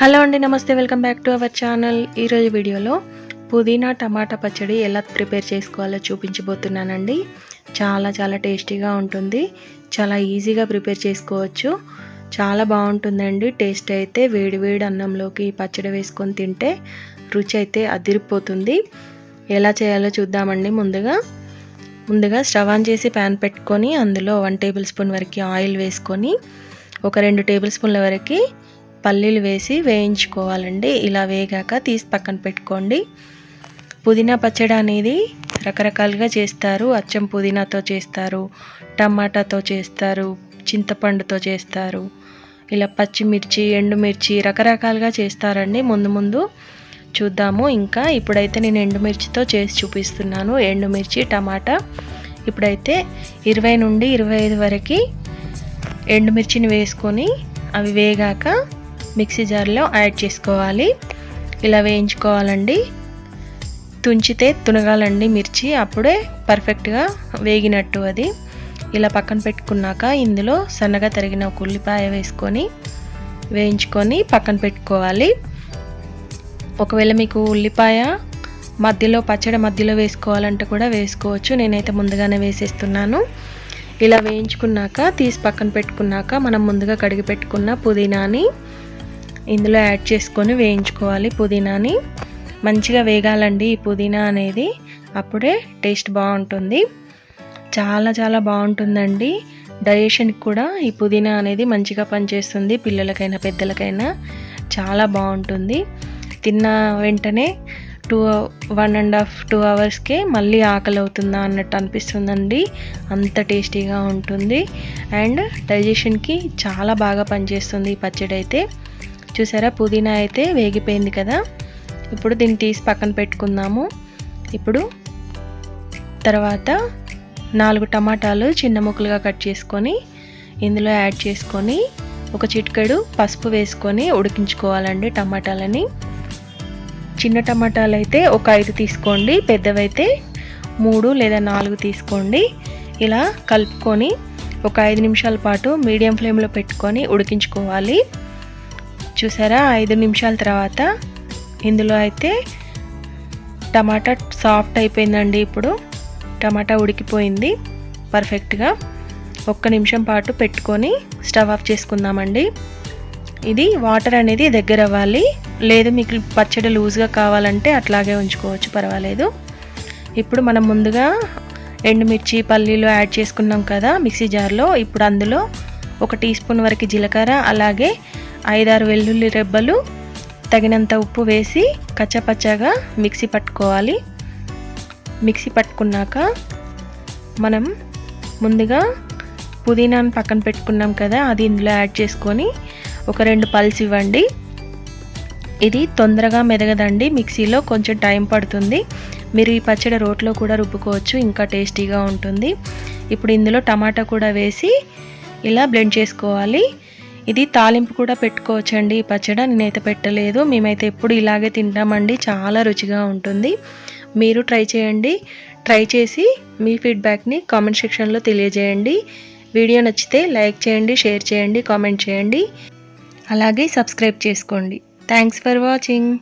Hello అండి నమస్తే welcome back to our channel. ఈరోజు వీడియోలో పుదీనా టమాటా పచ్చడి ఎలా ప్రిపేర్ చేసుకోవాలో చూపించబోతున్నానండి. చాలా చాలా టేస్టీగా ఉంటుంది. చాలా ఈజీగా ప్రిపేర్ చేసుకోవచ్చు. చాలా బాగుంటుందండి. టేస్ట్ అయితే వేడి వేడి అన్నంలోకి పచ్చడి వేసుకొని తింటే రుచి అయితే అదిరిపోతుంది. ఎలా చేయాలో చూద్దామండి ముందుగా. ముందుగా స్టవ్ ఆన్ చేసి ప్యాన్ పెట్టుకొని అందులో వన్ టేబుల్ స్పూన్ వరకు ఆయిల్ వేసుకొని ఒక రెండు టేబుల్ స్పూన్ల వరకు పల్లీలు వేసి వేయించుకోవాలండి. ఇలా వేగాక తీసి పక్కన పెట్టుకోండి. పుదీనా పచ్చడి అనేది రకరకాలుగా చేస్తారు. అచ్చం పుదీనాతో చేస్తారు టమాటాతో చేస్తారు చింతపండుతో చేస్తారు. ఇలా పచ్చిమిర్చి ఎండుమిర్చి రకరకాలుగా చేస్తారండి. ముందు ముందు చూద్దాము. ఇంకా ఇప్పుడైతే నేను ఎండుమిర్చితో చేసి చూపిస్తున్నాను. ఎండుమిర్చి టమాటా. ఇప్పుడైతే ఇరవై నుండి ఇరవై ఐదు వరకు ఎండుమిర్చిని వేసుకొని అవి వేగాక మిక్సీ జార్లో యాడ్ చేసుకోవాలి. ఇలా వేయించుకోవాలండి. తుంచితే తునగాలండి మిర్చి. అప్పుడే పర్ఫెక్ట్గా వేగినట్టు అది. ఇలా పక్కన పెట్టుకున్నాక ఇందులో సన్నగా తరిగిన ఒక ఉల్లిపాయ వేసుకొని వేయించుకొని పక్కన పెట్టుకోవాలి. ఒకవేళ మీకు ఉల్లిపాయ మధ్యలో పచ్చడి మధ్యలో వేసుకోవాలంటే కూడా వేసుకోవచ్చు. నేనైతే ముందుగానే వేసేస్తున్నాను. ఇలా వేయించుకున్నాక తీసి పక్కన పెట్టుకున్నాక మనం ముందుగా కడిగి పెట్టుకున్న పుదీనాని ఇందులో యాడ్ చేసుకొని వేయించుకోవాలి పుదీనాని. మంచిగా వేగాలండి ఈ పుదీనా అనేది. అప్పుడే టేస్ట్ బాగుంటుంది. చాలా చాలా బాగుంటుందండి. డైజెషన్కి కూడా ఈ పుదీనా అనేది మంచిగా పనిచేస్తుంది పిల్లలకైనా పెద్దలకైనా. చాలా బాగుంటుంది. తిన్న వెంటనే two one and half two అవర్స్కే మళ్ళీ ఆకలి అవుతుందా అన్నట్టు అనిపిస్తుందండి. అంత టేస్టీగా ఉంటుంది. అండ్ డైజెషన్కి చాలా బాగా పనిచేస్తుంది ఈ పచ్చడి అయితే చూసారా? పుదీనా అయితే వేగిపోయింది కదా. ఇప్పుడు దీన్ని తీసి పక్కన పెట్టుకుందాము. ఇప్పుడు తర్వాత నాలుగు టమాటాలు చిన్న ముక్కలుగా కట్ చేసుకొని ఇందులో యాడ్ చేసుకొని ఒక చిటికెడు పసుపు వేసుకొని ఉడికించుకోవాలండి టమాటాలని. చిన్న టమాటాలు అయితే ఒక ఐదు తీసుకోండి. పెద్దవైతే మూడు లేదా నాలుగు తీసుకోండి. ఇలా కలుపుకొని ఒక ఐదు నిమిషాల పాటు మీడియం ఫ్లేమ్లో పెట్టుకొని ఉడికించుకోవాలి. చూసారా? ఐదు నిమిషాల తర్వాత ఇందులో అయితే టమాటా సాఫ్ట్ అయిపోయిందండి ఇప్పుడు. టమాటా ఉడికిపోయింది పర్ఫెక్ట్గా. ఒక్క నిమిషం పాటు పెట్టుకొని స్టవ్ ఆఫ్ చేసుకుందామండి. ఇది వాటర్ అనేది దగ్గర అవ్వాలి. లేదు మీకు పచ్చడి లూజ్గా కావాలంటే అట్లాగే ఉంచుకోవచ్చు పర్వాలేదు. ఇప్పుడు మనం ముందుగా ఎండుమిర్చి పల్లీలు యాడ్ చేసుకున్నాం కదా మిక్సీ జార్లో. ఇప్పుడు అందులో ఒక టీ స్పూన్ వరకు జీలకర్ర అలాగే ఐదారు వెల్లుల్లి రెబ్బలు తగినంత ఉప్పు వేసి కచ్చపచ్చగా మిక్సీ పట్టుకోవాలి. మిక్సీ పట్టుకున్నాక మనం ముందుగా పుదీనాను పక్కన పెట్టుకున్నాం కదా అది ఇందులో యాడ్ చేసుకొని ఒక రెండు పల్స్ ఇవ్వండి. ఇది తొందరగా మెదగదండి మిక్సీలో కొంచెం టైం పడుతుంది. మీరు ఈ పచ్చడి రోట్లో కూడా రుబ్బుకోవచ్చు ఇంకా టేస్టీగా ఉంటుంది. ఇప్పుడు ఇందులో టమాటా కూడా వేసి ఇలా బ్లెండ్ చేసుకోవాలి. ఇది తాలింపు కూడా పెట్టుకోవచ్చండి. ఈ పచ్చడి నేనైతే పెట్టలేదు. మేమైతే ఎప్పుడు ఇలాగే తింటామండి. చాలా రుచిగా ఉంటుంది. మీరు ట్రై చేయండి. ట్రై చేసి మీ ఫీడ్బ్యాక్ని కామెంట్ సెక్షన్లో తెలియజేయండి. వీడియో నచ్చితే లైక్ చేయండి షేర్ చేయండి కామెంట్ చేయండి. అలాగే సబ్స్క్రైబ్ చేసుకోండి. Thanks for watching.